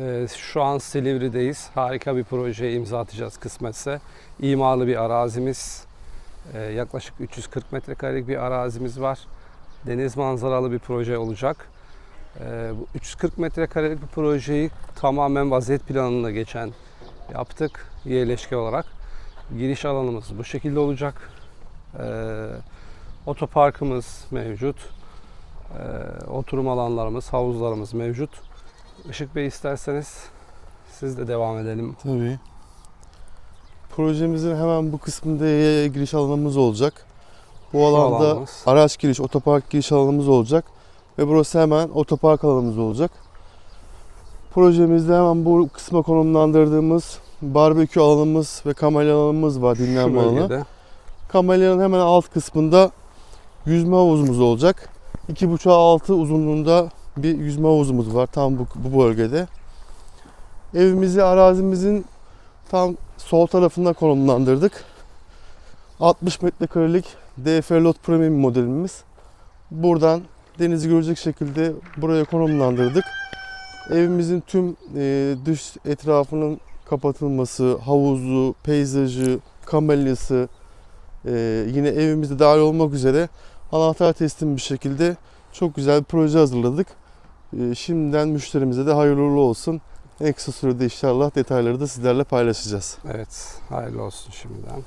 Ee, şu an Silivri'deyiz. Harika bir projeye imza atacağız kısmetse. İmarlı bir arazimiz. Ee, yaklaşık 340 metrekarelik bir arazimiz var. Deniz manzaralı bir proje olacak. Ee, bu 340 metrekarelik bir projeyi tamamen vaziyet planına geçen yaptık yerleşke olarak. Giriş alanımız bu şekilde olacak. Otoparkımız mevcut. Oturum alanlarımız, havuzlarımız mevcut. Işık Bey isterseniz siz de devam edelim. Tabii. Projemizin hemen bu kısmında giriş alanımız olacak. Bu alanda alanımız. araç giriş, otopark giriş alanımız olacak. Ve burası hemen otopark alanımız olacak. Projemizde hemen bu kısma konumlandırdığımız barbekü alanımız ve kamelya alanımız var, Şu dinlenme alanı. Kamelyanın hemen alt kısmında yüzme havuzumuz olacak. 2,5 6 uzunluğunda bir yüzme havuzumuz var tam bu, bu bölgede. Evimizi arazimizin tam sol tarafına konumlandırdık. 60 metrekarelik DF Lot Premium modelimiz. Buradan denizi görecek şekilde buraya konumlandırdık. Evimizin tüm e, dış etrafının kapatılması, havuzu, peyzajı, kamelyası, ee, yine evimizde dahil olmak üzere anahtar teslim bir şekilde çok güzel bir proje hazırladık. Ee, şimdiden müşterimize de hayırlı olsun. En kısa sürede inşallah detayları da sizlerle paylaşacağız. Evet, hayırlı olsun şimdiden.